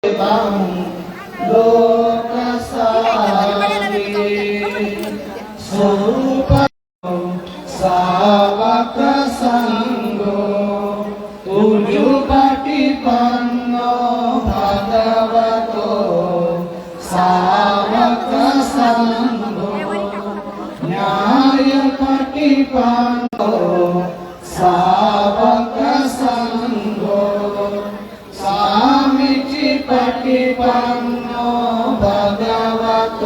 Tá, ฏิปันโนภะคะวะโต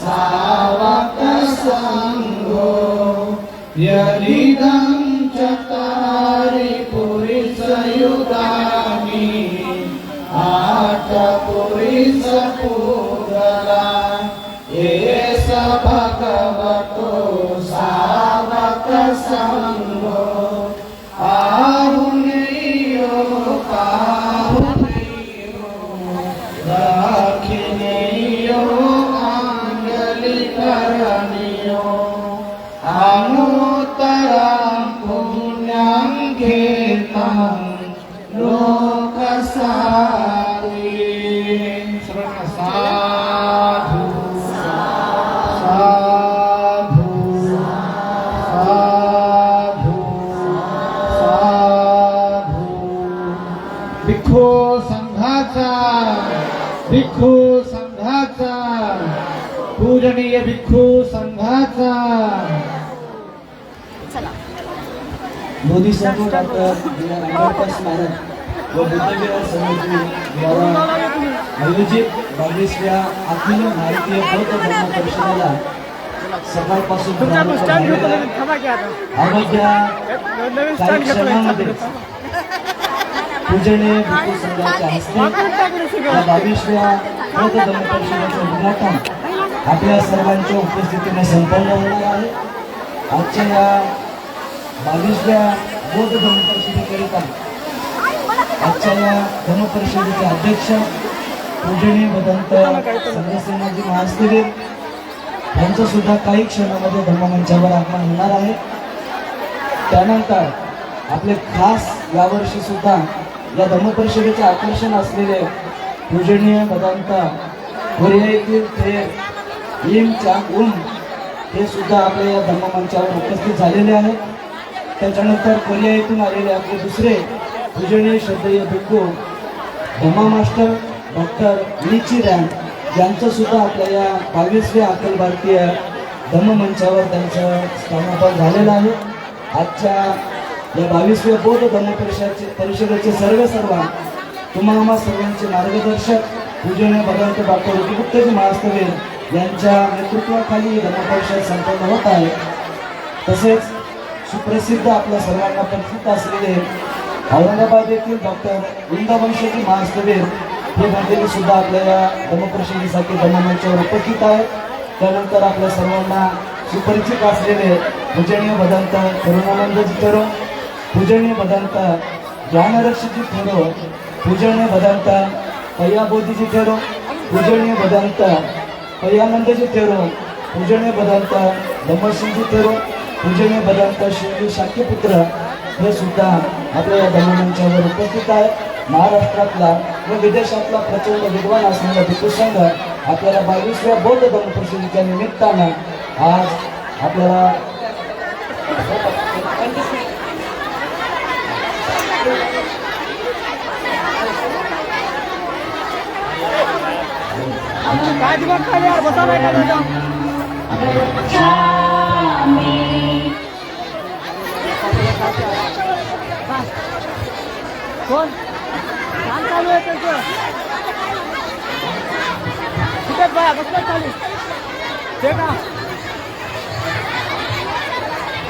สาวกสังโฆยะนิดังจัตตาริปุริสยุตานิอาตปุริสปุระ ಏಸ ಭಗವತೋ ಸಾವಕ ಸಂಗೋ ಆಹುನೇಯೋ ಕಾ भिक्खू संघाचा भिक्खू संघाचा पूजनीय भिक्खू संघाचा मोदी समूह आंबेडकर स्मारक व बुद्धविहार समिती द्वारा आयोजित बावीसव्या अखिल भारतीय बौद्ध धर्म परिषदेला सकाळपासून. अवघ्या काही क्षणामध्ये पूजनीय भिक्खू संघाच्या हस्ते या बावीसव्या बौद्ध धर्म परिषदेचे उद्घाटन आपल्या सर्वांच्या उपस्थितीने संपन्न होणार आहे. आजच्या या बावीसव्या बौद्ध धर्म परिषदेकरिता आजच्या या धर्म परिषदेचे अध्यक्ष पूजनीय भदंत संघसेनाजी महास्तवीर यांचं सुद्धा काही क्षणामध्ये धर्ममंचावर आगमन होणार आहे. त्यानंतर आपले खास यावर्षी सुद्धा या धर्मपरिषदेचे आकर्षण असलेले पूजनीय भदंत कोरिया येथील इम चांग उम हे सुद्धा आपल्या या धर्ममंचावर उपस्थित झालेले आहेत. त्याच्यानंतर कोरिया येथून आलेले आपले दुसरे पूजनीय श्रद्धेय भिक्खू धम्मा मास्टर डॉक्टर लिची रॅम यांचं सुद्धा आपल्या या बावीसव्या अखिल भारतीय धम्ममंचावर त्यांचं स्थानापन झालेलं आहे. आजच्या या बावीसव्या बौद्ध धम्म परिषदेचे परिषदेचे सर्व सर्व तुम्हाला सर्वांचे मार्गदर्शक पूजनीय भगवंत डॉक्टर उपगुप्तजी महास्तवे यांच्या नेतृत्वाखाली ही धम्म परिषद संपन्न होत आहे. तसेच सुप्रसिद्ध आपल्या सर्वांना परिचित असलेले औरंगाबाद येथील डॉक्टर वृंदावंशजी महास्तवीर हे मंदिर सुद्धा आपल्या या धर्मपरिषदेसाठी धर्ममंचावर उपस्थित आहे. त्यानंतर आपल्या सर्वांना सुपरिचित असलेले पूजनीय भदंत करुणानंदजी थेरो पूजनीय भदंत ज्ञानरक्षजी थेरो पूजनीय भदंत पय्याबोधीजी थेरो पूजनीय भदंत पय्यानंदजी थेरो पूजनीय भदंत धम्मसिंहजी थेरो पूजनीय भदंत शिवजी शाक्यपुत्र हे सुद्धा आपल्या या धर्ममंचावर उपस्थित आहेत. महाराष्ट्रातला व विदेशातला प्रचंड विद्वान असलेला भिक्खू आपल्याला बावीसव्या बौद्ध धर्म परिषदेच्या निमित्तानं आज आपल्याला काय दिमाग कोण काम चालू आहे त्यांचं कुठे बाया बसला खाली ते का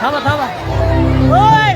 थांबा थांबा ओय